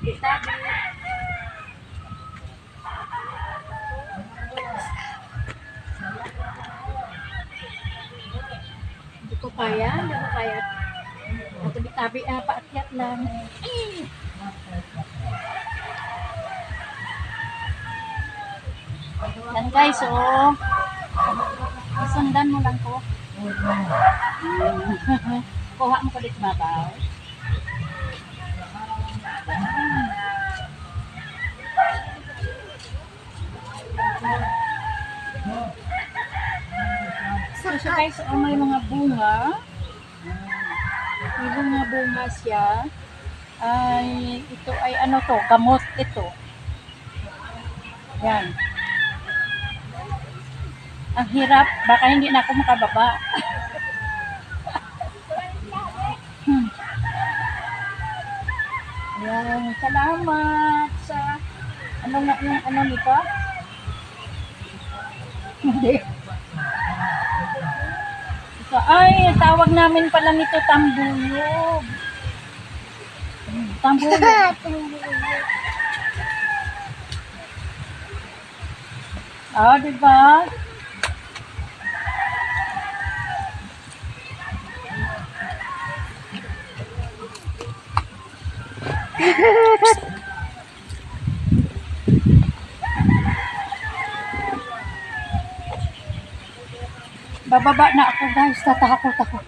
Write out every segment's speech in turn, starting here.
Hindi ko kaya, hindi ko kaya. Tabi-tabi, ah, paakyat lang. Eh! Yan guys, so sundan mo lang ko. Kuha mo ko dito babaw. So, so guys, oh, may mga bunga. May mga bunga siya. Ay, ito ay ano to, gamot ito. Yan. Ang hirap, baka hindi na ako makababa. hmm. Yan, salamat sa ano nga yung ano nito? Hindi. Ito, ay, tawag namin pala nito tambuyog. Tambuyog. Ah, di ba? Bababa na ako guys, tatakot ako.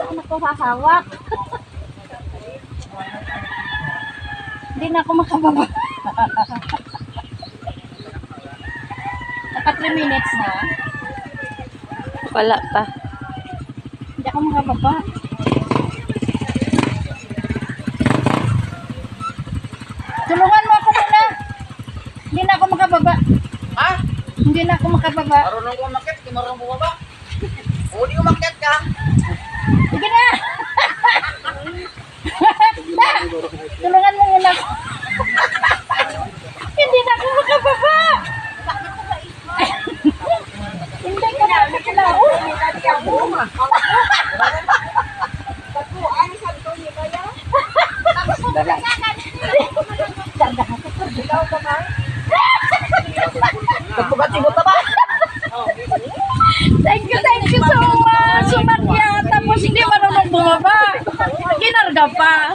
Saan ako hahawak? Hindi na ako makababa. Naka 3 minutes na. Wala pa. Hindi ako makababa. Tulungan mo ako muna. Hindi na ako makababa. Ha? Hindi na ako makababa. Marunong ko umakyat, di marunong bumaba. O di umakyat ka. Sige na! Na! Tulungan mo muna ako. Hindi na ako makababa. Hindi ko na ba? Thank you, thank you so much. Sumakya. Tapos hindi marunong bumaba. Kinarga pa.